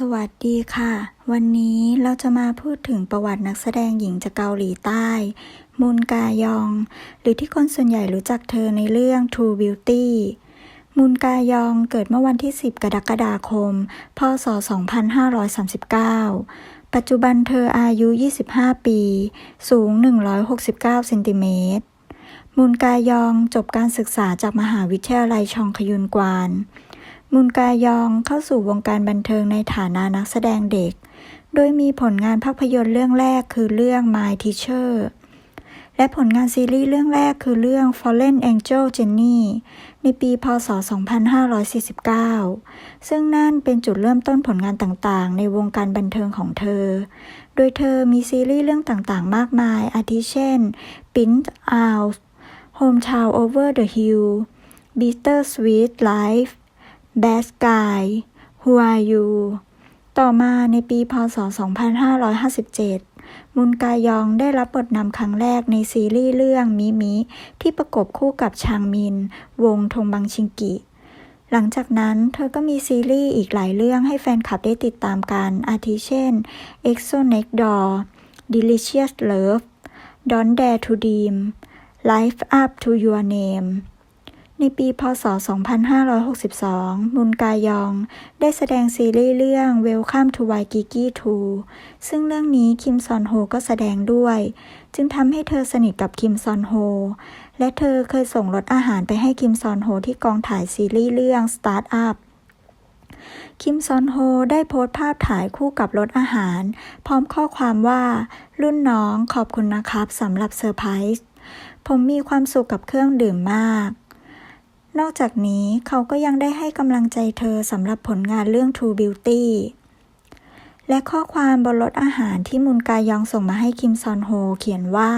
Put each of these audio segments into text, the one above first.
สวัสดีค่ะ วันนี้เราจะมาพูดถึงประวัตินักแสดงหญิงจากเกาหลีใต้ มุนกายอง หรือที่คนส่วนใหญ่รู้จักเธอในเรื่อง True Beauty มุนกายองเกิดเมื่อวันที่ 10 กรกฎาคม พศ 2539 ปัจจุบันเธออายุ 25 ปี สูง 169 เซนติเมตร มุนกายองจบการศึกษาจากมหาวิทยาลัยชองคยุนกวาน มุนกายองเข้าสู่วงการบันเทิงในฐานะนักแสดงเด็ก โดยมีผลงานภาพยนตร์เรื่องแรกคือเรื่อง My Teacher และผลงานซีรีส์เรื่องแรกคือเรื่อง Fallen Angel Jenny ในปี พศ 2549 ซึ่งนั่นเป็นจุดเริ่มต้นผลงานต่างๆ ในวงการบันเทิงของเธอ โดยเธอมีซีรีส์เรื่องต่างๆ มากมาย อาทิเช่น Pint Out Hometown Over the Hill Bitter Sweet Life Bad Sky Who Are You ต่อมาในปีพศ 2557 มุนกายองได้รับบทนำครั้งแรกในซีรีส์เรื่องมิมิที่ประกบคู่กับชางมิน วงทงบังชิงกิ หลังจากนั้นเธอก็มีซีรีส์อีกหลายเรื่องให้แฟนคลับได้ติดตามกัน อาทิเช่น EXO Next Door Delicious Love Don't Dare to Dream Life Up to Your Name ในปีพศ 2562 มุนกายอง ได้แสดงซีรีส์เรื่อง Welcome to Waikiki 2 ซึ่งเรื่องนี้คิมซอนโฮก็แสดงด้วย จึงทำให้เธอสนิทกับคิมซอนโฮ และเธอเคยส่งรถอาหารไปให้คิมซอนโฮที่กองถ่ายซีรีส์เรื่อง Start Up คิมซอนโฮได้โพสต์ภาพถ่ายคู่กับรถอาหาร พร้อมข้อความว่า รุ่นน้องขอบคุณนะครับสำหรับเซอร์ไพรส์ ผมมีความสุขกับเครื่องดื่มมาก นอกจากนี้เขาก็ยังได้ให้กำลังใจเธอสำหรับผลงานเรื่อง True Beauty และข้อความบนรถอาหารที่มุนกายองส่งมาให้คิมซอนโฮเขียนว่า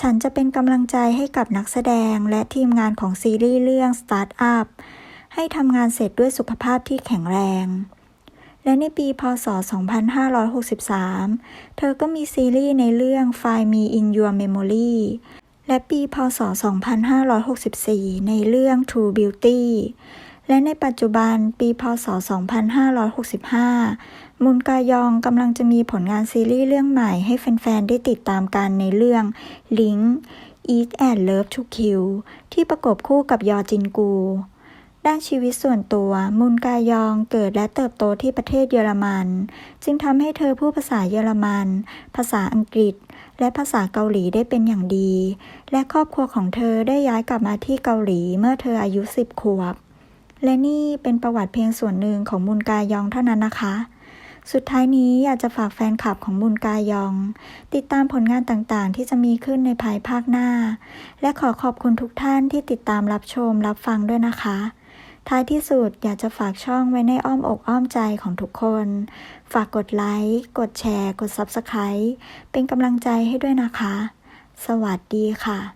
ฉันจะเป็นกำลังใจให้กับนักแสดงและทีมงานของซีรีส์เรื่อง Start Up ให้ทำงานเสร็จด้วยสุขภาพที่แข็งแรง และในปีพศ 2563 เธอก็มีซีรีส์ในเรื่อง Find Me in Your Memory และปีพศ 2564 ในเรื่อง True Beauty และในปัจจุบันปีพศ 2565 มุนกายองกำลังจะมีผลงานซีรีส์เรื่องใหม่ให้แฟน ๆ ได้ติดตามกันในเรื่อง Link Eat and Love to Kill ที่ประกบคู่กับยอจินกู ด้านชีวิตส่วนตัว มุนกายองเกิดและเติบโตที่ประเทศเยอรมัน จึงทำให้เธอพูดภาษาเยอรมัน ภาษาอังกฤษ และภาษาเกาหลีได้เป็นอย่างดี และครอบครัวของเธอได้ย้ายกลับมาที่เกาหลีเมื่อเธออายุ 10 ขวบ และนี่เป็นประวัติเพียงส่วนหนึ่งของมุนกายองเท่านั้นนะคะสุดท้ายนี้อยากจะฝากแฟนคลับของมุนกายอง ติดตามผลงานต่างๆ ที่จะมีขึ้นในภายภาคหน้า และขอขอบคุณทุกท่านที่ติดตามรับชมรับฟังด้วยนะคะ ท้ายที่สุดอยากจะฝากช่องไว้ในอ้อมอกอ้อมใจของทุกคน ฝากกดไลค์ กดแชร์ กด Subscribe เป็นกำลังใจให้ด้วยนะคะ สวัสดีค่ะ